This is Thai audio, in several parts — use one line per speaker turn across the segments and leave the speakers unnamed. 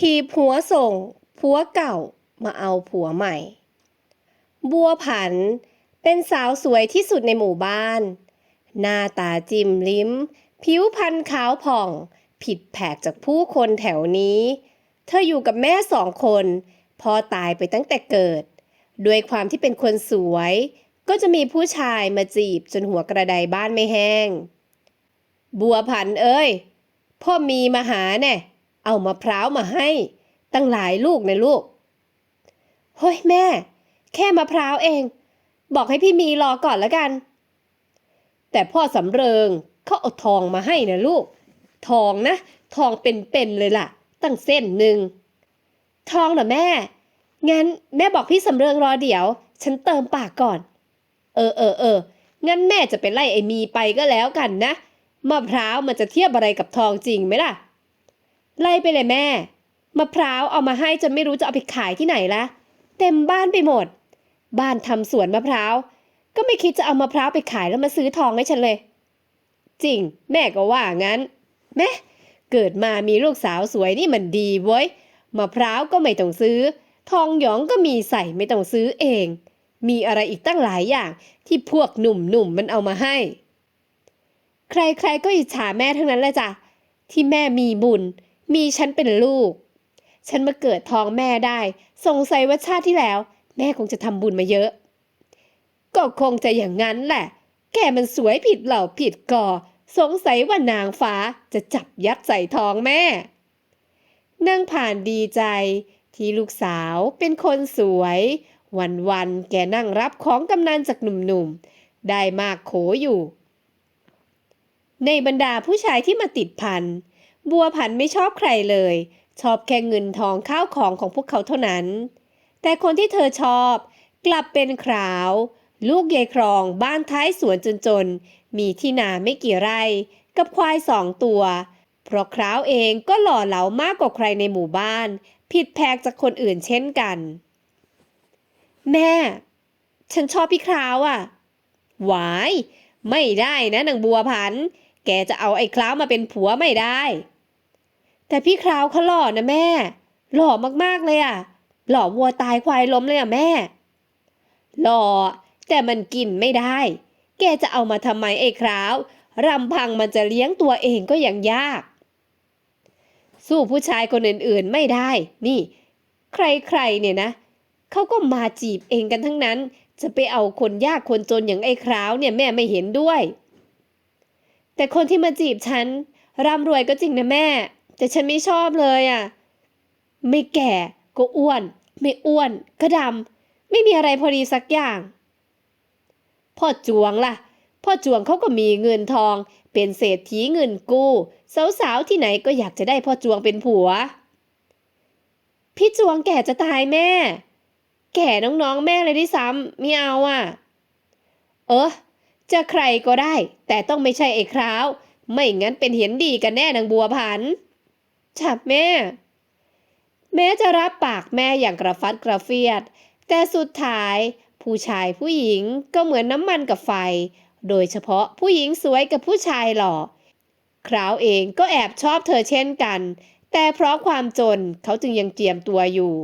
ทีบผัวส่งผัวเก่ามาเอาผัวใหม่ บัวผันเป็นสาวสวยที่สุดในหมู่บ้าน หน้าตาจิ้มลิ้ม ผิวพรรณขาวผ่อง ผิดแผกจากผู้คนแถวนี้ เธออยู่กับแม่สองคนพ่อตายไปตั้งแต่เกิด ด้วยความที่เป็นคนสวย ก็จะมีผู้ชายมาจีบจนหัวกระไดบ้านไม่แห้ง บัวผันเอ้ย พ่อมีมาหาแน่ เอามะพร้าวมาให้ ตั้งหลายลูกนะลูก เฮ้ยแม่ แค่มะพร้าวเอง บอกให้พี่มีรอก่อนแล้วกัน แต่พ่อสำเริงเขาเอาทองมาให้นะลูก ทองนะ ทองเป็นๆเลยล่ะ ตั้งเส้นหนึ่ง ทองเหรอแม่ งั้นแม่บอกพี่สำเริงรอเดี๋ยว ฉันเติมปากก่อน เออเออเออ งั้นแม่จะไปไล่ไอ้มีไปก็แล้วกันนะ มะพร้าวมันจะเทียบอะไรกับทองจริงไหมล่ะ ไล่ไปเลยแม่ มะพร้าวเอามาให้จนไม่รู้จะเอาไปขายที่ไหนละ เต็มบ้านไปหมด บ้านทำสวนมะพร้าว ก็ไม่คิดจะเอามะพร้าวไปขายแล้วมาซื้อทองให้ฉันเลย จริง แม่ก็ว่างั้น แม่เกิดมามีลูกสาวสวยนี่มันดีเว้ย มะพร้าวก็ไม่ต้องซื้อ ทองหยองก็มีใส่ไม่ต้องซื้อเอง มีอะไรอีกตั้งหลายอย่างที่พวกหนุ่มๆมันเอามาให้ ใครๆก็อิจฉาแม่ทั้งนั้นแหละจ้ะที่แม่มีบุญ มีฉันเป็นลูก ฉันมาเกิดท้องแม่ได้ สงสัยว่าชาติที่แล้ว แม่คงจะทำบุญมาเยอะ ก็คงจะอย่างนั้นแหละ แกมันสวยผิดเหล่าผิดก่อ สงสัยว่านางฟ้าจะจับยัดใส่ท้องแม่ นั่งผ่านดีใจ ที่ลูกสาวเป็นคนสวย วันๆแกนั่งรับของกำนันจากหนุ่มๆ ได้มากโขอยู่ ในบรรดาผู้ชายที่มาติดพัน บัวผันไม่ชอบใครเลย ชอบแค่เงินทองข้าวของของพวกเขาเท่านั้น แต่คนที่เธอชอบ กลับเป็นคราว ลูกยายครองบ้านท้ายสวนจนๆ มีที่นาไม่กี่ไร่ กับควายสองตัว เพราะคราวเองก็หล่อเหลามากกว่าใครในหมู่บ้าน ผิดแผกจากคนอื่นเช่นกัน แม่ ฉันชอบพี่คราวอะ่ะหวาย ไม่ได้นะนางบัวพันธ์แกจะเอาไอ้คราวมาเป็นผัวไม่ได้ แต่พี่คราวเขาหล่อนะแม่ หล่อมากๆเลยอะหล่อวัวตายควายล้มเลยอะแม่ หล่อ แต่มันกินไม่ได้ แกจะเอามาทำไมไอ้คราวรำพังมันจะเลี้ยงตัวเองก็ยังยาก สู้ผู้ชายคนอื่นๆไม่ได้ นี่ ใครๆเนี่ยนะเขาก็มาจีบเองกันทั้งนั้น จะไปเอาคนยากคนจนอย่างไอ้คราวเนี่ยแม่ไม่เห็นด้วย แต่คนที่มาจีบฉันร่ำรวยก็จริงนะแม่ แต่ฉันไม่ชอบเลยอะ ไม่แก่ก็อ้วน ไม่อ้วน ก็ดำไม่มีอะไรพอดีสักอย่าง พ่อจวงล่ะ พ่อจวงเขาก็มีเงินทอง เป็นเศรษฐีเงินกู้ สาวๆที่ไหนก็อยากจะได้พ่อจวงเป็นผัว พี่จวงแก่จะตายแม่ แก่น้องๆแม่เลยด้วยซ้ำไม่เอาอะ เออจะใครก็ได้ แต่ต้องไม่ใช่ไอ้คราว ไม่งั้นเป็นเห็นดีกันแน่นางบัวพัน จับแม่ แม้จะรับปากแม่อย่างกระฟัดกระเฟียด แต่สุดท้ายผู้ชายผู้หญิงก็เหมือนน้ำมันกับไฟ โดยเฉพาะผู้หญิงสวยกับผู้ชายหล่อ คราวเองก็แอบชอบเธอเช่นกัน แต่เพราะความจนเขาจึงยังเจียมตัวอยู่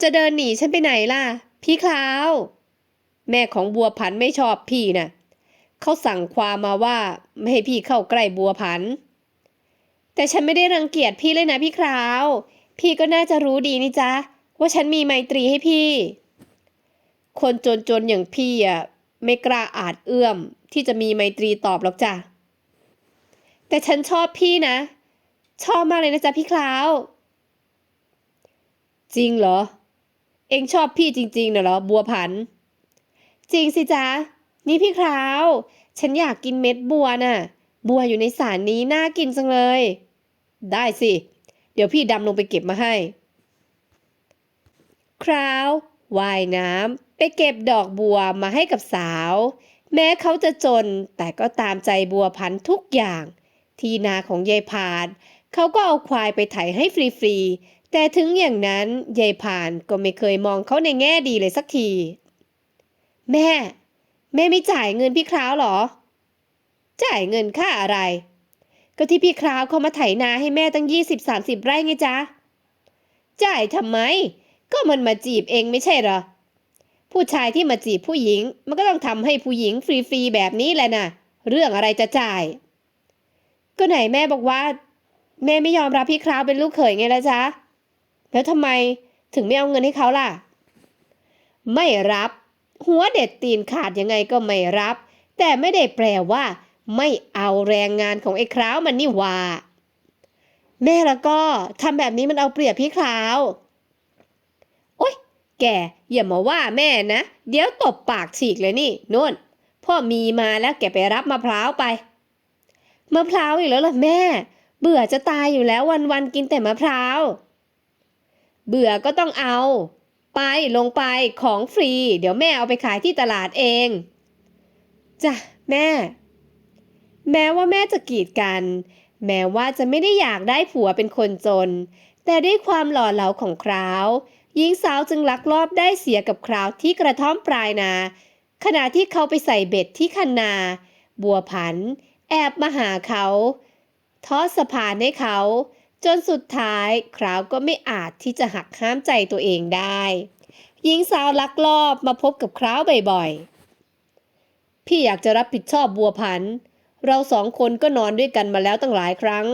จะเดินหนีฉันไปไหนล่ะ พี่คราว แม่ของบัวผันไม่ชอบพี่นะ่ะ เขาสั่งความมาว่าไม่ให้พี่เข้าใกล้บัวผัน แต่ฉันไม่ได้รังเกียจพี่เลยนะพี่คราว พี่ก็น่าจะรู้ดีนี่จ๊ะ ว่าฉันมีไมตรีให้พี่ คนจนๆอย่างพี่อะไม่กล้าอาจเอื้อมที่จะมีไมตรีตอบหรอกจ้ะ แต่ฉันชอบพี่นะ ชอบมากเลยนะจ๊ะพี่คราว จริงเหรอ เองชอบพี่จริงๆนะเหรอบัวผัน จริงสิจ๊ะนี่พี่คราว ฉันอยากกินเม็ดบัวน่ะ บัวอยู่ในสารนี้น่ากินจังเลย ได้สิ เดี๋ยวพี่ดำลงไปเก็บมาให้ คราวว่ายน้ำไปเก็บดอกบัวมาให้กับสาว แม้เขาจะจนแต่ก็ตามใจบัวพันทุกอย่าง ที่นาของยายพานเขาก็เอาควายไปไถให้ฟรีๆ แต่ถึงอย่างนั้นยายพานก็ไม่เคยมองเขาในแง่ดีเลยสักที แม่ แม่ไม่จ่ายเงินพี่คราวหรอ จ่ายเงินค่าอะไร ก็ที่พี่คราวเขามาไถนาให้แม่ตั้งยี่สิบสามสิบไร่ไงจ๊ะ จ่ายทำไม ก็มันมาจีบเองไม่ใช่เหรอ ผู้ชายที่มาจีบผู้หญิง มันก็ต้องทำให้ผู้หญิงฟรีๆแบบนี้แหละนะเรื่องอะไรจะจ่าย ก็ไหนแม่บอกว่า แม่ไม่ยอมรับพี่คราวเป็นลูกเขยไงล่ะจ๊ะ แล้วทำไมถึงไม่เอาเงินให้เขาล่ะ ไม่รับ หัวเด็ดตีนขาดยังไงก็ไม่รับ แต่ไม่ได้แปลว่า ไม่เอาแรงงานของไอ้คราวมันนี่ว่า แม่แล้วก็ทำแบบนี้มันเอาเปรียบพี่คราวโอ๊ย แกอย่ามาว่าแม่นะ เดี๋ยวตบปากฉีกเลยนี่นุ่น พ่อมีมาแล้วแกไปรับมะพร้าวไปมะพร้าวอีกแล้วเหรอแม่ เบื่อจะตายอยู่แล้ววันๆกินแต่มะพร้าว เบื่อก็ต้องเอา ไปลงไปของฟรี เดี๋ยวแม่เอาไปขายที่ตลาดเองจ้ะแม่ แม้ว่าแม่จะกีดกัน แม้ว่าจะไม่ได้อยากได้ผัวเป็นคนจน แต่ด้วยความหล่อเหลาของคราวหญิงสาวจึงลักลอบได้เสียกับคราวที่กระท่อมปลายนา ขณะที่เขาไปใส่เบ็ดที่คันนา บัวผัน แอบมาหาเขาทอดสะพานให้เขา จนสุดท้ายคราวก็ไม่อาจที่จะหักห้ามใจตัวเองได้ หญิงสาวลักลอบมาพบกับคราวบ่อยๆ พี่อยากจะรับผิดชอบบัวพันธ์เราสองคนก็นอนด้วยกันมาแล้วตั้งหลายครั้ง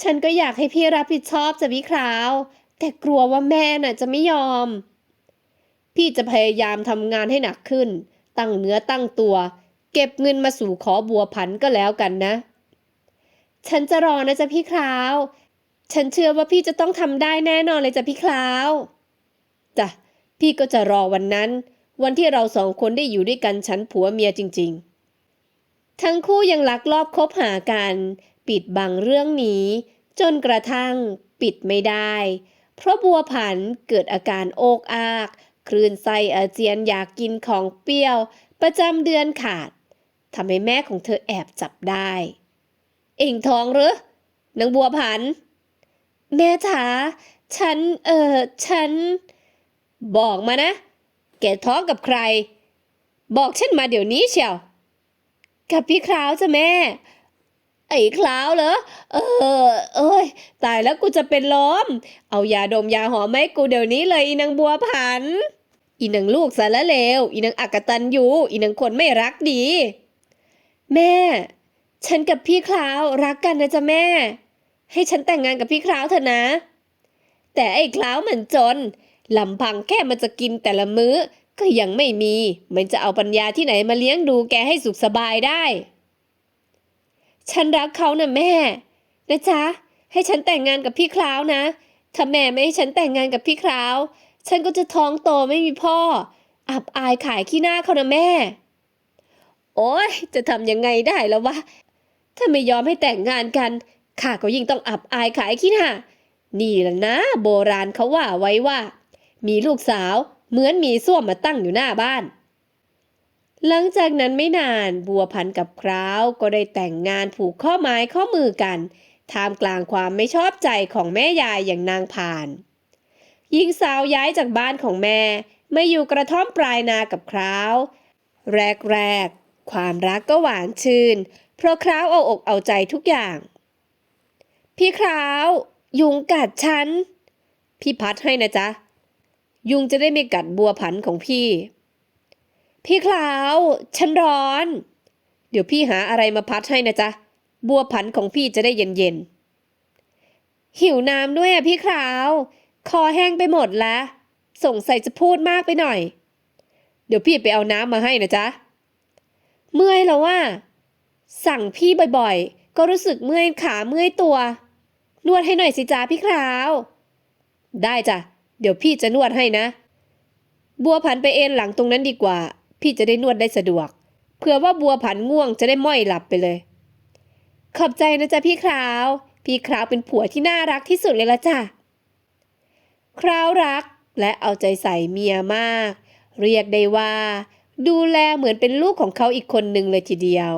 ฉันก็อยากให้พี่รับผิดชอบจะพี่คราว แต่กลัวว่าแม่น่ะจะไม่ยอม พี่จะพยายามทำงานให้หนักขึ้น ตั้งเนื้อตั้งตัว เก็บเงินมาสู่ขอบัวพันธ์ก็แล้วกันนะ ฉันจะรอนะจ๊ะพี่คราว ฉันเชื่อว่าพี่จะต้องทำได้แน่นอนเลยจ้ะพี่คราวจ้ะพี่ก็จะรอวันนั้น วันที่เราสองคนได้อยู่ด้วยกันฉันผัวเมียจริง ๆ ทั้งคู่ยังลักลอบคบหากัน ปิดบังเรื่องนี้ จนกระทั่งปิดไม่ได้ เพราะบัวผันเกิดอาการโอกอาก คลื่นไส้อาเจียนอยากกินของเปรี้ยว ประจำเดือนขาดทำให้แม่ของเธอแอบจับได้ เองท้องหรือนางบัวผัน แม่จ๋าฉัน เออฉัน บอกมานะ แกท้องกับใคร บอกฉันมาเดี๋ยวนี้เชียวกับพี่คราวจ้ะแม่ ไอ้คราวเหรอ เออ เอ้ย ตายแล้วกูจะเป็นลมเอายาดมยาหอมให้กูเดี๋ยวนี้เลยอีนางบัวผัน อีนางลูกสารเลว อีนางอักตันยูอีนางคนไม่รักดี แม่ ฉันกับพี่คราวรักกันนะจ๊ะแม่ ให้ฉันแต่งงานกับพี่คราวเถอะนะ แต่ไอ้คราวมันจนลำพังแค่มันจะกินแต่ละมื้อ ก็ยังไม่มี มันจะเอาปัญญาที่ไหนมาเลี้ยงดูแกให้สุขสบายได้ ฉันรักเขานะแม่นะจ๊ะให้ฉันแต่งงานกับพี่คราวนะ ถ้าแม่ไม่ให้ฉันแต่งงานกับพี่คราว ฉันก็จะท้องโตไม่มีพ่อ อับอายขายขี้หน้าเขานะแม่ โอ้ยจะทำยังไงได้แล้ววะ ถ้าไม่ยอมให้แต่งงานกันข้าก็ยิ่งต้องอับอายขายขี้หน้านี่แหละนะ โบราณเขาว่าไว้ว่า มีลูกสาวเหมือนมีส้วมมาตั้งอยู่หน้าบ้าน หลังจากนั้นไม่นานบัวพันกับคราวก็ได้แต่งงานผูกข้อไม้ข้อมือกันท่ามกลางความไม่ชอบใจของแม่ยายอย่างนางผ่าน หญิงสาวย้ายจากบ้านของแม่มาอยู่กระท่อมปลายนากับคราว แรกๆ ความรักก็หวานชื่น เพราะคราวเอาอกเอาใจทุกอย่าง พี่คราว ยุงกัดฉัน พี่พัดให้นะจ๊ะ ยุงจะได้ไม่กัดบัวผันของพี่ พี่คราว ฉันร้อน เดี๋ยวพี่หาอะไรมาพัดให้นะจ๊ะ บัวผันของพี่จะได้เย็นๆหิวน้ำด้วยอะพี่คราว คอแห้งไปหมดแล้ว สงสัยจะพูดมากไปหน่อย เดี๋ยวพี่ไปเอาน้ำมาให้นะจ๊ะ เมื่อยแล้วว่า สั่งพี่บ่อยๆ ก็รู้สึกเมื่อยขาเมื่อยตัว นวดให้หน่อยสิจ๊ะพี่คราว ได้จ้ะ เดี๋ยวพี่จะนวดให้นะ บัวผันไปเอนหลังตรงนั้นดีกว่า พี่จะได้นวดได้สะดวก เผื่อว่าบัวผันง่วงจะได้ม้อยหลับไปเลย ขอบใจนะจ๊ะพี่คราว พี่คราวเป็นผัวที่น่ารักที่สุดเลยละจ้ะ คราวรักและเอาใจใส่เมียมาก เรียกได้ว่า ดูแลเหมือนเป็นลูกของเขาอีกคนหนึ่งเลยทีเดียว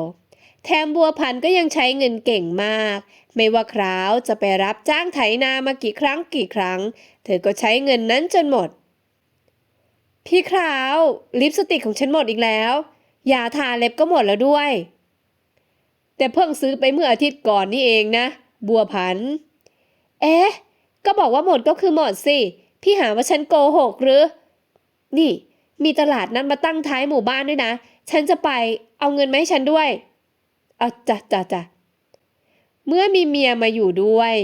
แถมบัวพันธ์ก็ยังใช้เงินเก่งมาก ไม่ว่าคราวจะไปรับจ้างไถนามากี่ครั้งกี่ครั้ง เธอก็ใช้เงินนั้นจนหมด พี่คราวลิปสติกของฉันหมดอีกแล้ว ยาทาเล็บก็หมดแล้วด้วย แต่เพิ่งซื้อไปเมื่ออาทิตย์ก่อนนี่เองนะ บัวผัน เอ๊ะ ก็บอกว่าหมดก็คือหมดสิ พี่หาว่าฉันโกหกหรือ นี่ มีตลาดนั้นมาตั้งท้ายหมู่บ้านด้วยนะ ฉันจะไปเอาเงินมาให้ฉันด้วย เอาจ้ะจ้ะจ้ะเมื่อมีเมียมาอยู่ด้วย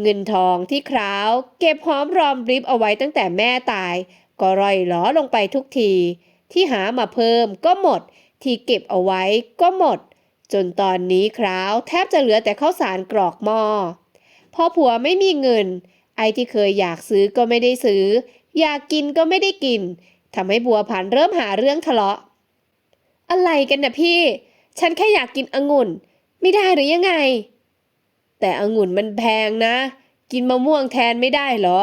เงินทองที่คราว เก็บหอมรอมริบเอาไว้ตั้งแต่แม่ตาย ก็ร่อยหลอลงไปทุกที ที่หามาเพิ่มก็หมด ที่เก็บเอาไว้ก็หมด จนตอนนี้คราวแทบจะเหลือแต่ข้าวสารกรอกหม้อพอผัวไม่มีเงิน ไอ้ที่เคยอยากซื้อก็ไม่ได้ซื้อ อยากกินก็ไม่ได้กินทำให้บัวผันเริ่มหาเรื่องทะเลาะ อะไรกันนะพี่ ฉันแค่อยากกินองุ่น ไม่ได้หรือยังไง แต่องุ่นมันแพงนะ กินมะม่วงแทนไม่ได้เหรอ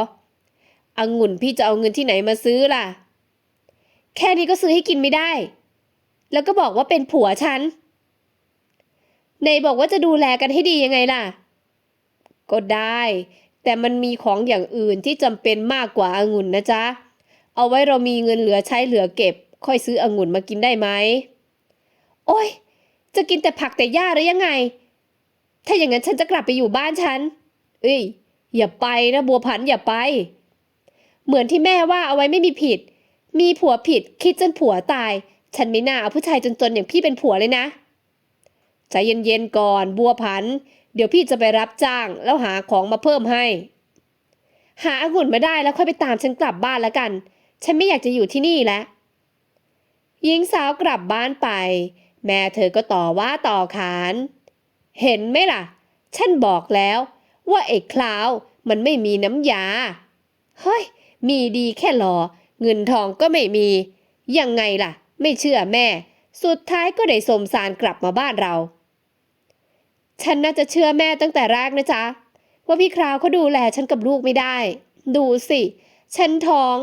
องุ่นพี่จะเอาเงินที่ไหนมาซื้อล่ะ แค่นี้ก็ซื้อให้กินไม่ได้ แล้วก็บอกว่าเป็นผัวฉันในบอกว่าจะดูแลกันให้ดียังไงล่ะ ก็ได้ แต่มันมีของอย่างอื่นที่จำเป็นมากกว่าองุ่นนะจ๊ะ เอาไว้เรามีเงินเหลือใช้เหลือเก็บ ค่อยซื้อองุ่นมากินได้ไหม โอ้ย จะกินแต่ผักแต่หญ้าหรือยังไง ถ้าอย่างนั้นฉันจะกลับไปอยู่บ้านฉัน เอ้ย อย่าไปนะบัวผันอย่าไป เหมือนที่แม่ว่าเอาไว้ไม่มีผิด มีผัวผิดคิดจนผัวตาย ฉันไม่น่าเอาผู้ชายจนๆอย่างพี่เป็นผัวเลยนะ ใจเย็นๆก่อนบัวผัน เดี๋ยวพี่จะไปรับจ้างแล้วหาของมาเพิ่มให้ หาองุ่นมาได้แล้วค่อยไปตามฉันกลับบ้านแล้วกัน ฉันไม่อยากจะอยู่ที่นี่แล้วหญิงสาวกลับบ้านไป แม่เธอก็ต่อว่าต่อขาน เห็นไหมล่ะ ฉันบอกแล้วว่าไอ้คลาวมันไม่มีน้ำยา เฮ้ย มีดีแค่หลอ เงินทองก็ไม่มี ยังไงล่ะ ไม่เชื่อแม่ สุดท้ายก็ได้สมสารกลับมาบ้านเรา ฉันน่าจะเชื่อแม่ตั้งแต่แรกนะจ๊ะ ว่าพี่คราวเขาดูแลฉันกับลูกไม่ได้ ดูสิ ฉันท้อง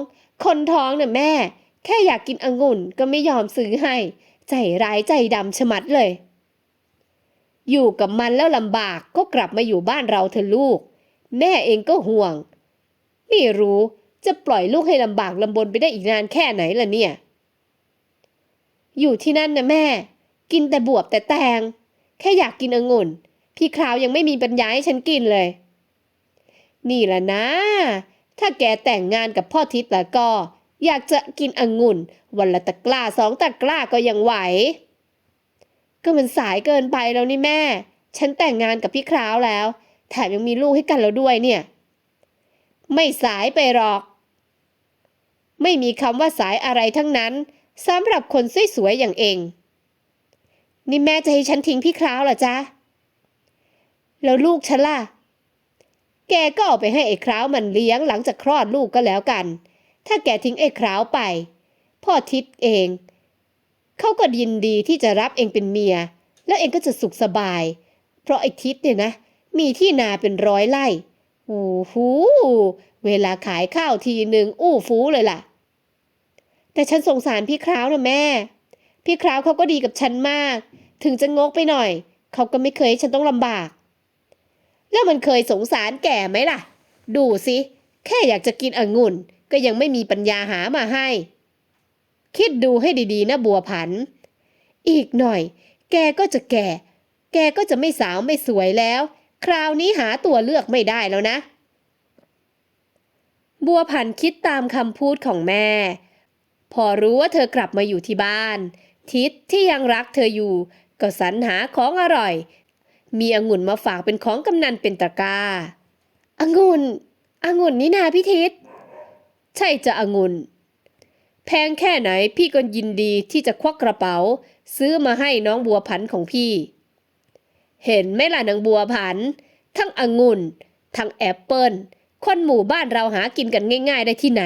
คนท้องเนี่ยแม่ แค่อยากกินองุ่นก็ไม่ยอมซื้อให้ ใจร้ายใจดำชะมัดเลย อยู่กับมันแล้วลำบากก็กลับมาอยู่บ้านเราเถอะลูก แม่เองก็ห่วง ไม่รู้จะปล่อยลูกให้ลำบากลำบนไปได้อีกนานแค่ไหนล่ะเนี่ย อยู่ที่นั่นนะแม่ กินแต่บวบแต่แตง แค่อยากกินองุ่น พี่คราวยังไม่มีปัญญาให้ฉันกินเลย นี่แหละนะ ถ้าแกแต่งงานกับพ่อทิศแล้วก็ อยากจะกินองุ่น วันละตะกร้าสองตะกร้าก็ยังไหว ก็มันสายเกินไปแล้วนี่แม่ ฉันแต่งงานกับพี่คราวแล้ว แถมยังมีลูกให้กันแล้วด้วยเนี่ย ไม่สายไปหรอก ไม่มีคำว่าสายอะไรทั้งนั้นสำหรับคนสวยๆอย่างเอง นี่แม่จะให้ฉันทิ้งพี่คราวเหรอจ๊ะ แล้วลูกฉันล่ะ แกก็เอาไปให้ไอ้คราวมันเลี้ยงหลังจากคลอดลูกก็แล้วกัน ถ้าแกทิ้งไอ้คราวไป พ่อทิศเอง เขาก็ยินดีที่จะรับเองเป็นเมีย แล้วเองก็จะสุขสบาย เพราะไอ้ทิศเนี่ยนะ มีที่นาเป็นร้อยไร่โอ้โหเวลาขายข้าวทีหนึ่งอู้ฟูเลยล่ะ แต่ฉันสงสารพี่คราวนะแม่ พี่คราวเขาก็ดีกับฉันมาก ถึงจะงกไปหน่อย เขาก็ไม่เคยให้ฉันต้องลำบาก แล้วมันเคยสงสารแก่ไหมล่ะ ดูสิ แค่อยากจะกินองุ่น ก็ยังไม่มีปัญญาหามาให้ คิดดูให้ดีๆนะบัวผัน อีกหน่อย แกก็จะแก่ แกก็จะไม่สาวไม่สวยแล้ว คราวนี้หาตัวเลือกไม่ได้แล้วนะ บัวผันคิดตามคำพูดของแม่ พอรู้ว่าเธอกลับมาอยู่ที่บ้าน ทิศที่ยังรักเธออยู่ ก็สรรหาของอร่อย มีองุ่นมาฝากเป็นของกำนันเป็นตะกร้าองุ่นองุ่นนี่นาพี่ทิศ ใช่จะองุ่นแพงแค่ไหนพี่ก็ยินดีที่จะควักกระเป๋า ซื้อมาให้น้องบัวผันของพี่ เห็นไหมล่ะนางบัวผัน ทั้งองุ่น ทั้งแอปเปิลคนหมู่บ้านเราหากินกันง่าย ๆ ได้ที่ไหน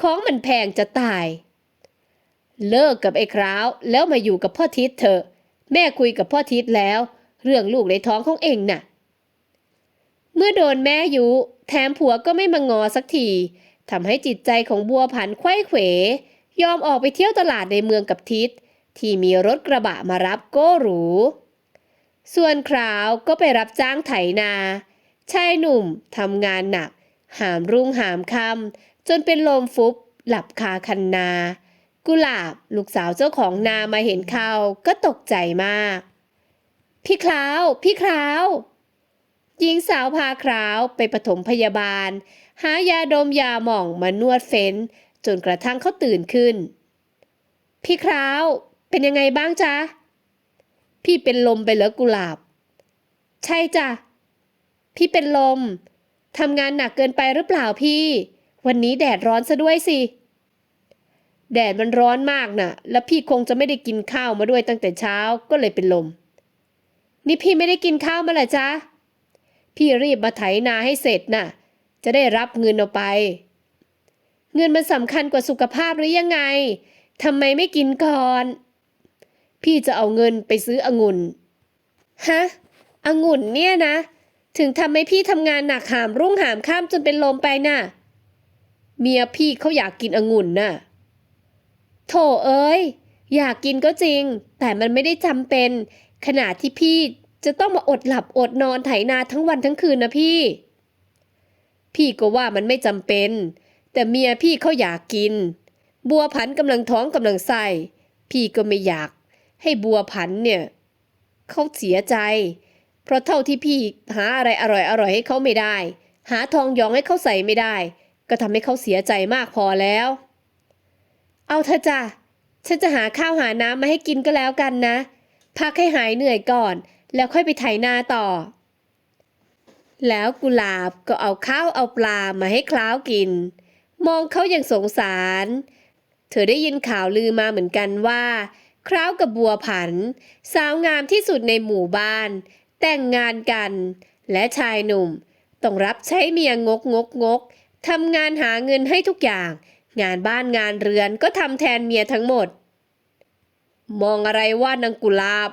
ของมันแพงจะตาย เลิกกับไอ้คราวแล้วมาอยู่กับพ่อทิศเถอะ แม่คุยกับพ่อทิศแล้ว เรื่องลูกในท้องของเองน่ะ เมื่อโดนแม่ยุแถมผัวก็ไม่มางอสักที ทำให้จิตใจของบัวผันไขว้เขวยอมออกไปเที่ยวตลาดในเมืองกับทิศ ที่มีรถกระบะมารับโก้หรู ส่วนคราวก็ไปรับจ้างไถนา ชายหนุ่มทำงานหนัก หามรุ่งหามค่ำจนเป็นลมฟุบ หลับคาคันนา กุหลาบลูกสาวเจ้าของนามาเห็นเขาก็ตกใจมาก พี่คราว พี่คราวหญิงสาวพาคราวไปปฐมพยาบาล หายาดมยาหม่องมานวดเฟ้น จนกระทั่งเขาตื่นขึ้น พี่คราวเป็นยังไงบ้างจ๊ะ พี่เป็นลมไปเหรอกุหลาบ ใช่จ้ะ พี่เป็นลมทำงานหนักเกินไปหรือเปล่าพี่ วันนี้แดดร้อนซะด้วยสิ แดดมันร้อนมากน่ะ แล้วพี่คงจะไม่ได้กินข้าวมาด้วยตั้งแต่เช้าก็เลยเป็นลม นี่พี่ไม่ได้กินข้าวมาเหรอจ๊ะ พี่รีบมาไถนาให้เสร็จน่ะ จะได้รับเงินเอาไป เงินมันสำคัญกว่าสุขภาพหรือยังไงทำไมไม่กินก่อน พี่จะเอาเงินไปซื้อองุ่นฮะองุ่นเนี่ยนะ ถึงทำให้พี่ทำงานหนักหามรุ่งหามข้ามจนเป็นลมไปน่ะ เมียพี่เขาอยากกินองุ่นน่ะโถเอ้ย อยากกินก็จริง แต่มันไม่ได้จำเป็น ขนาดที่พี่จะต้องมาอดหลับอดนอนไถนาทั้งวันทั้งคืนนะพี่ พี่ก็ว่ามันไม่จำเป็น แต่เมียพี่เขาอยากกิน บัวผันกำลังท้องกำลังไส้พี่ก็ไม่อยาก ให้บัวผันเนี่ยเขาเสียใจ เพราะเท่าที่พี่หาอะไรอร่อยอร่อยให้เขาไม่ได้ หาทองยองให้เขาใส่ไม่ได้ ก็ทำให้เขาเสียใจมากพอแล้ว เอาเถอะจ้ะฉันจะหาข้าวหาน้ำมาให้กินก็แล้วกันนะ พักให้หายเหนื่อยก่อน แล้วค่อยไปไถนาต่อ แล้วกุหลาบก็เอาข้าวเอาปลามาให้คล้าวกิน มองเขาอย่างสงสาร เธอได้ยินข่าวลือมาเหมือนกันว่า คร้าวกับบัวผัน สาวงามที่สุดในหมู่บ้าน แต่งงานกัน และชายหนุ่ม ต้องรับใช้เมียงกงกงกทำงานหาเงินให้ทุกอย่าง งานบ้านงานเรือนก็ทำแทนเมียทั้งหมด มองอะไรว่านางกุลาบ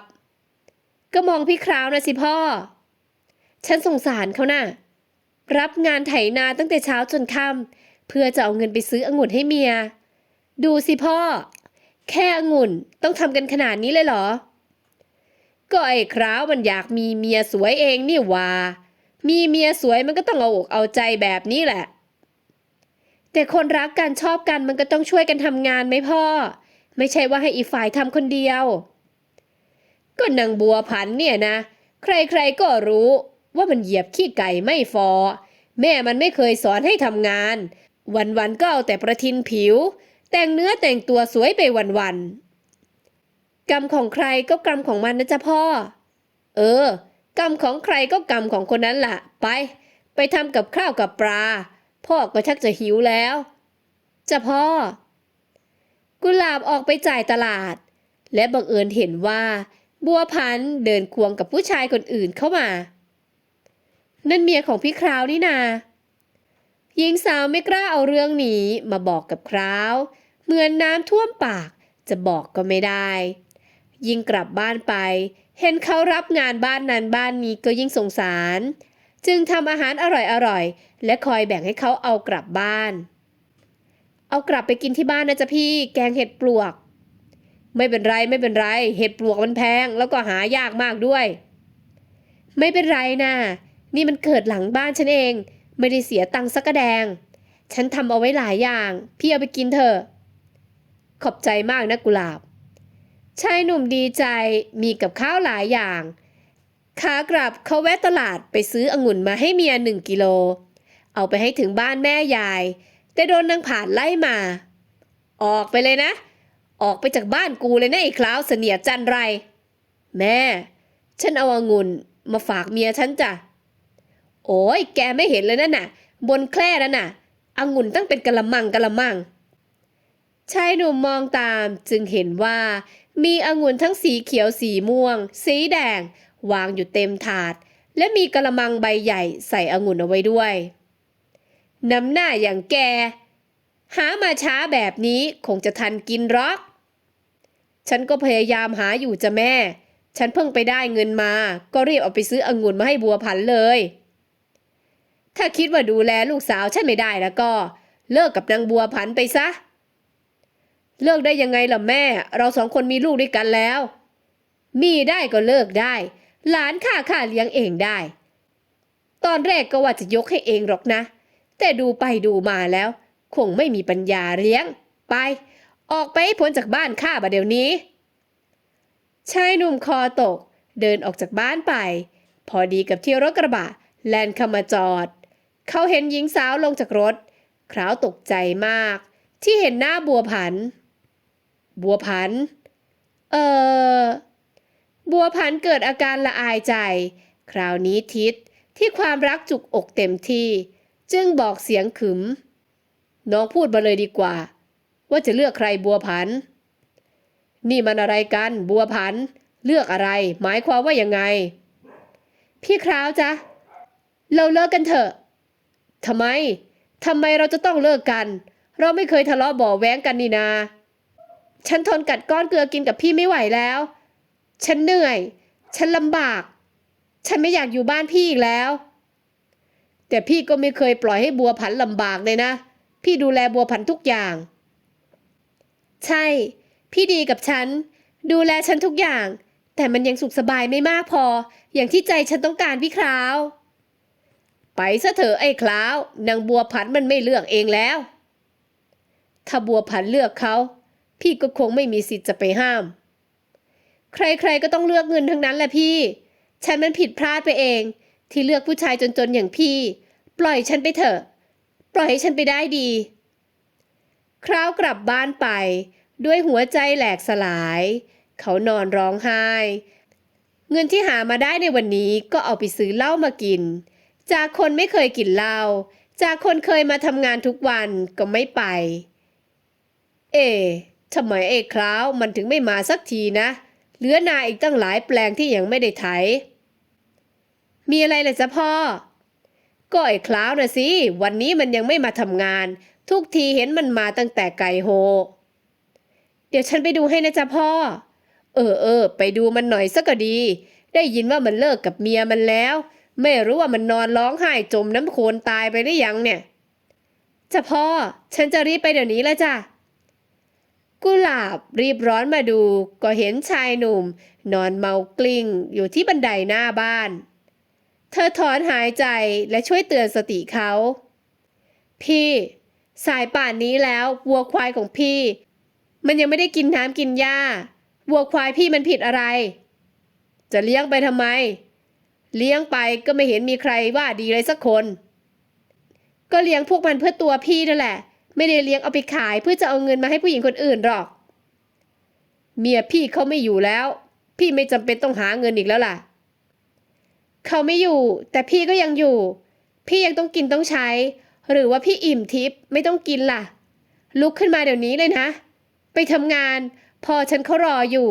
ก็มองพี่คราวนะสิพ่อ ฉันสงสารเขาน่ะ รับงานไถนาตั้งแต่เช้าจนค่ำเพื่อจะเอาเงินไปซื้อองุ่นให้เมีย ดูสิพ่อ แค่องุ่นต้องทำกันขนาดนี้เลยเหรอ ก็ไอ้คราวมันอยากมีเมียสวยเองนี่ว่า มีเมียสวยมันก็ต้องเอาอกเอาใจแบบนี้แหละ แต่คนรักกันชอบกันมันก็ต้องช่วยกันทำงานไหมพ่อ ไม่ใช่ว่าให้อีฝ่ายทำคนเดียว ก็นางบัวพันเนี่ยนะ ใครๆก็รู้ ว่ามันเหยียบขี้ไก่ไม่ฟอ แม่มันไม่เคยสอนให้ทำงาน วันๆก็เอาแต่ประทินผิว แต่งเนื้อแต่งตัวสวยไปวันๆกรรมของใครก็กรรมของมันนะจ๊ะพ่อ เออ กรรมของใครก็กรรมของคนนั้นล่ะ ไป ไปทำกับข้าวกับปลา พ่อก็ชักจะหิวแล้วจ้ะพ่อ กุหลาบออกไปจ่ายตลาด และบังเอิญเห็นว่า บัวพันธ์เดินควงกับผู้ชายคนอื่นเข้ามา นั่นเมียของพี่คราวนี่นา หญิงสาวไม่กล้าเอาเรื่องนี้มาบอกกับคราว เหมือนน้ำท่วมปากจะบอกก็ไม่ได้ ยิ่งกลับบ้านไป เห็นเขารับงานบ้านนั้นบ้านนี้ก็ยิ่งสงสาร จึงทำอาหารอร่อยๆ และคอยแบ่งให้เขาเอากลับบ้าน เอากลับไปกินที่บ้านนะจ๊ะพี่ แกงเห็ดปลวก ไม่เป็นไรไม่เป็นไร เห็ดปลวกมันแพงแล้วก็หายากมากด้วย ไม่เป็นไรนะ นี่มันเกิดหลังบ้านฉันเอง ไม่ได้เสียตังค์สักแดง ฉันทำเอาไว้หลายอย่าง พี่เอาไปกินเถอะ ขอบใจมากนะกุหลาบ ชายหนุ่มดีใจมีกับข้าวหลายอย่าง ขากลับเขาแวะตลาดไปซื้อองุ่นมาให้เมียหนึ่งกิโล เอาไปให้ถึงบ้านแม่ยาย แต่โดนนางผ่าดไล่มา ออกไปเลยนะ ออกไปจากบ้านกูเลยนะไอ้คล้าวเสนียจันไร แม่ ฉันเอาองุ่นมาฝากเมียฉันจ้ะ โอ้ยแกไม่เห็นเลยนั่นน่ะ บนแคร่นั่นน่ะองุ่นตั้งเป็นกะละมังกะละมังชายหนุ่มมองตามจึงเห็นว่า มีองุ่นทั้งสีเขียวสีม่วง สีแดง วางอยู่เต็มถาด และมีกะละมังใบใหญ่ใส่องุ่นเอาไว้ด้วย น้ำหน้าอย่างแก หามาช้าแบบนี้คงจะทันกินรอก ฉันก็พยายามหาอยู่จะแม่ ฉันเพิ่งไปได้เงินมา ก็รีบเอาไปซื้อองุ่นมาให้บัวพันเลย ถ้าคิดว่าดูแลลูกสาวฉันไม่ได้แล้วก็ เลิกกับนางบัวพันไปซะ เลิกได้ยังไงล่ะแม่ เราสองคนมีลูกด้วยกันแล้ว มีได้ก็เลิกได้ หลานข้าข้าเลี้ยงเองได้ ตอนแรกก็ว่าจะยกให้เองหรอกนะ แต่ดูไปดูมาแล้ว คงไม่มีปัญญาเลี้ยง ไป ออกไปให้พ้นจากบ้านข้าบะเดี๋ยวนี้ชายหนุ่มคอตก เดินออกจากบ้านไป พอดีกับที่รถกระบะแล่นเข้ามาจอด เขาเห็นหญิงสาวลงจากรถ คราวตกใจมาก ที่เห็นหน้าบัวผัน บัวผัน เออบัวผันเกิดอาการละอายใจ คราวนี้ทิศที่ความรักจุกอกเต็มที่ จึงบอกเสียงขึม น้องพูดมาเลยดีกว่า ว่าจะเลือกใครบัวผัน นี่มันอะไรกันบัวผัน เลือกอะไร หมายความว่ายังไง พี่คราวจ๊ะ เราเลิกกันเถอะ ทำไมทำไมเราจะต้องเลิกกัน เราไม่เคยทะเลาะบ่อแว้งกันนี่นา ฉันทนกัดก้อนเกลือกินกับพี่ไม่ไหวแล้ว ฉันเหนื่อย ฉันลำบาก ฉันไม่อยากอยู่บ้านพี่อีกแล้ว แต่พี่ก็ไม่เคยปล่อยให้บัวผันลำบากเลยนะ พี่ดูแลบัวผันทุกอย่าง ใช่ พี่ดีกับฉัน ดูแลฉันทุกอย่าง แต่มันยังสุขสบายไม่มากพอ อย่างที่ใจฉันต้องการพี่คราว ไปซะเถอะไอ้คราวนางบัวผันมันไม่เลือกเองแล้ว ถ้าบัวผันเลือกเขา พี่ก็คงไม่มีสิทธิ์จะไปห้าม ใครๆก็ต้องเลือกเงินทั้งนั้นแหละพี่ ฉันมันผิดพลาดไปเอง ที่เลือกผู้ชายจนๆอย่างพี่ ปล่อยฉันไปเถอะ ปล่อยให้ฉันไปได้ดี คราวกลับบ้านไป ด้วยหัวใจแหลกสลาย เขานอนร้องไห้ เงินที่หามาได้ในวันนี้ก็เอาไปซื้อเหล้ามากิน จากคนไม่เคยกินเหล้าจากคนเคยมาทำงานทุกวันก็ไม่ไป เอ๊ะทำไมไอ้คราวมันถึงไม่มาสักทีนะ เหลือนาอีกตั้งหลายแปลงที่ยังไม่ได้ไถ มีอะไรเล่ะจ๊ะพ่อ ก็ไอ้คราวนะสิ วันนี้มันยังไม่มาทำงาน ทุกทีเห็นมันมาตั้งแต่ไก่โฮ เดี๋ยวฉันไปดูให้นะจ๊ะพ่อ เออเออไปดูมันหน่อยสักก็ดี ได้ยินว่ามันเลิกกับเมียมันแล้ว ไม่รู้ว่ามันนอนร้องไห้จมน้ำโคลนตายไปได้ยังเนี่ยจะพ่อ ฉันจะรีบไปเดี๋ยวนี้แล้วจ้ะ กุหลาบรีบร้อนมาดู ก็เห็นชายหนุ่ม นอนเมากลิ้งอยู่ที่บันไดหน้าบ้าน เธอถอนหายใจและช่วยเตือนสติเขา พี่ สายป่านนี้แล้ววัวควายของพี่ มันยังไม่ได้กินน้ำกินหญ้าวัวควายพี่มันผิดอะไร จะเลี้ยงไปทำไม เลี้ยงไปก็ไม่เห็นมีใครว่าดีเลยสักคน ก็เลี้ยงพวกมันเพื่อตัวพี่นั่นแหละ ไม่ได้เลี้ยงเอาไปขายเพื่อจะเอาเงินมาให้ผู้หญิงคนอื่นหรอก เมียพี่เขาไม่อยู่แล้ว พี่ไม่จำเป็นต้องหาเงินอีกแล้วล่ะ เขาไม่อยู่ แต่พี่ก็ยังอยู่ พี่ยังต้องกินต้องใช้ หรือว่าพี่อิ่มทิพย์ไม่ต้องกินล่ะ ลุกขึ้นมาเดี๋ยวนี้เลยนะ ไปทำงาน พอฉันเขารออยู่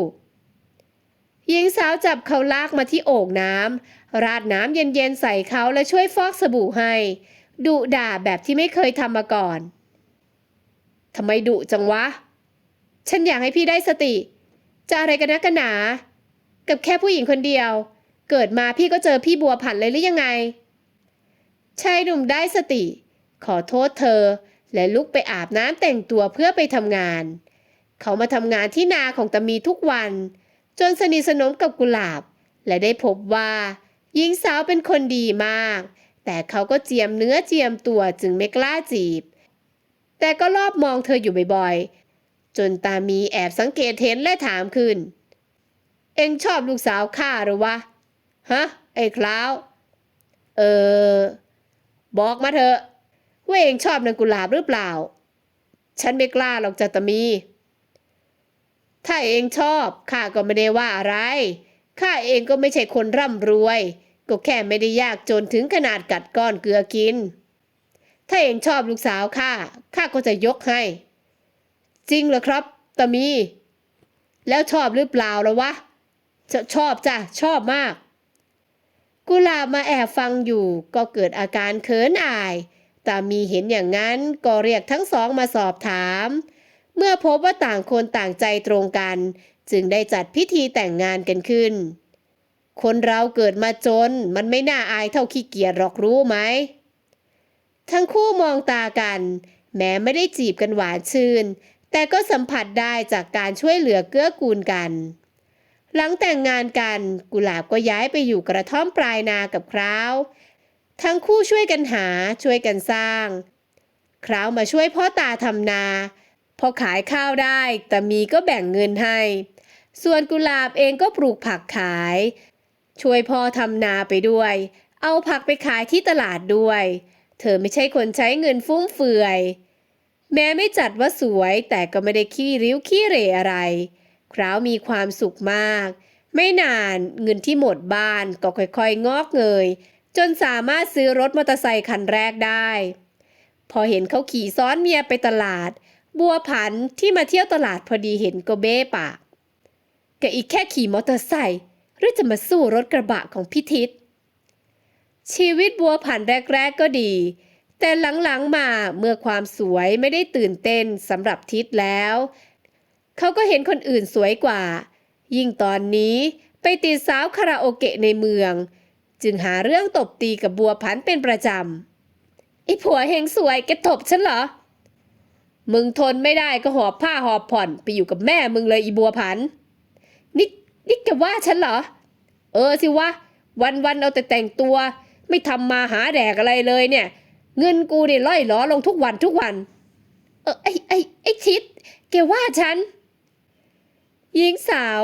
หญิงสาวจับเขาลากมาที่โอ่งน้ำ ราดน้ำเย็นๆใส่เขาและช่วยฟอกสบู่ให้ ดุด่าแบบที่ไม่เคยทำมาก่อน ทำไมดุจังวะ ฉันอยากให้พี่ได้สติ จะอะไรกันนะกันหนา กับแค่ผู้หญิงคนเดียว เกิดมาพี่ก็เจอพี่บัวผันเลยหรือยังไง ชายหนุ่มได้สติ ขอโทษเธอ และลุกไปอาบน้ำแต่งตัวเพื่อไปทำงาน เขามาทำงานที่นาของตามีทุกวัน จนสนิทสนมกับกุหลาบและได้พบว่า หญิงสาวเป็นคนดีมาก แต่เขาก็เจียมเนื้อเจียมตัวจึงไม่กล้าจีบ แต่ก็รอบมองเธออยู่บ่อยๆ จนตามีแอบสังเกตเห็นและถามขึ้น เอ็งชอบลูกสาวข้าหรือวะ ฮะ ไอ้คล้าว เออ บอกมาเถอะ ว่าเองชอบนางกุหลาบหรือเปล่า ฉันไม่กล้าหรอกจัตมี ถ้าเองชอบข้าก็ไม่ได้ว่าอะไรข้าเองก็ไม่ใช่คนร่ำรวย ก็แค่ไม่ได้ยากจนถึงขนาดกัดก้อนเกลือกิน ถ้าเองชอบลูกสาวข้าข้าก็จะยกให้ จริงเหรอครับตามี แล้วชอบหรือเปล่าล่ะวะชชอบจ้ะชอบมาก กุลามาแอบฟังอยู่ ก็เกิดอาการเขินอายตามีเห็นอย่างนั้นก็เรียกทั้งสองมาสอบถาม เมื่อพบว่าต่างคนต่างใจตรงกัน จึงได้จัดพิธีแต่งงานกันขึ้น คนเราเกิดมาจน มันไม่น่าอายเท่าขี้เกียจหรอกรู้ไหม ทั้งคู่มองตากัน แม้ไม่ได้จีบกันหวานชื่น แต่ก็สัมผัสได้จากการช่วยเหลือเกื้อกูลกัน หลังแต่งงานกันกุหลาบก็ย้ายไปอยู่กระท่อมปลายนากับคราว ทั้งคู่ช่วยกันหาช่วยกันสร้าง คราวมาช่วยพ่อตาทำนา พอขายข้าวได้แต่มีก็แบ่งเงินให้ ส่วนกุหลาบเองก็ปลูกผักขาย ช่วยพ่อทำนาไปด้วย เอาผักไปขายที่ตลาดด้วย เธอไม่ใช่คนใช้เงินฟุ่มเฟือย แม้ไม่จัดว่าสวยแต่ก็ไม่ได้ขี้ริ้วขี้เหร่อะไร คราวมีความสุขมาก ไม่นานเงินที่หมดบ้านก็ค่อยๆ งอกเงย จนสามารถซื้อรถมอเตอร์ไซคันแรกได้ พอเห็นเขาขี่ซ้อนเมียไปตลาด บัวผันที่มาเที่ยวตลาดพอดีเห็นก็เบ้ปากแกอีกแค่ขี่มอเตอร์ไซค์ หรือจะมาสู้รถกระบะของพิทิศชีวิตบัวผันแรก ๆ ก็ดี แต่หลังๆมาเมื่อความสวยไม่ได้ตื่นเต้นสำหรับทิศแล้ว เขาก็เห็นคนอื่นสวยกว่า ยิ่งตอนนี้ไปติดสาวคาราโอเกะในเมือง จึงหาเรื่องตบตีกับบัวผันเป็นประจำไอ้ผัวเฮงสวยแกตบฉันเหรอ มึงทนไม่ได้ก็หอบผ้าหอบผ่อนไปอยู่กับแม่มึงเลยอีบัวผัน นี่แกว่าฉันเหรอ เออสิวะวันวันๆเอาแต่แต่งตัว ไม่ทำมาหาแดกอะไรเลยเนี่ย เงินกูเนี่ยล่อยหล้อลงทุกวันทุกวัน เออไอไอไอชิดแกว่าฉันหญิงสาว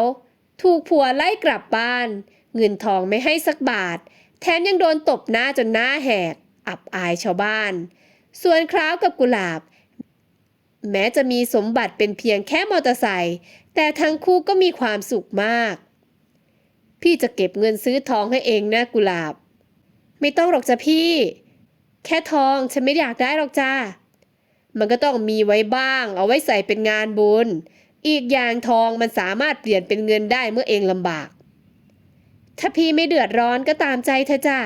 ถูกผัวไล่กลับบ้าน เงินทองไม่ให้สักบาท แถมยังโดนตบหน้าจนหน้าแหก อับอายชาวบ้าน ส่วนคราวกับกุหลาบ แม้จะมีสมบัติเป็นเพียงแค่มอเตอร์ไซค์ แต่ทั้งคู่ก็มีความสุขมาก พี่จะเก็บเงินซื้อทองให้เองนะกุหลาบ ไม่ต้องหรอกจ้ะพี่ แค่ทองฉันไม่อยากได้หรอกจ้ามันก็ต้องมีไว้บ้าง เอาไว้ใส่เป็นงานบุญ อีกอย่างทองมันสามารถเปลี่ยนเป็นเงินได้เมื่อเองลำบาก ถ้าพี่ไม่เดือดร้อนก็ตามใจเธอจ้า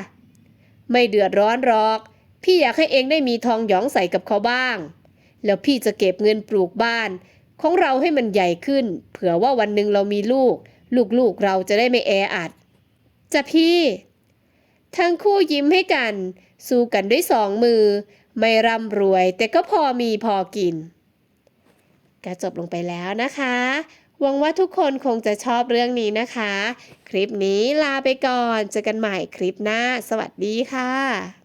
ไม่เดือดร้อนหรอก พี่อยากให้เองได้มีทองหยองใส่กับเขาบ้าง แล้วพี่จะเก็บเงินปลูกบ้าน ของเราให้มันใหญ่ขึ้น เผื่อว่าวันหนึ่งเรามีลูก ลูกๆเราจะได้ไม่แออัดจะพี่ ทั้งคู่ยิ้มให้กัน สู้กันด้วยสองมือ ไม่ร่ำรวย แต่ก็พอมีพอกินก็จบลงไปแล้วนะคะหวังว่าทุกคนคงจะชอบเรื่องนี้นะคะ คลิปนี้ลาไปก่อน เจอกันใหม่คลิปหน้า สวัสดีค่ะ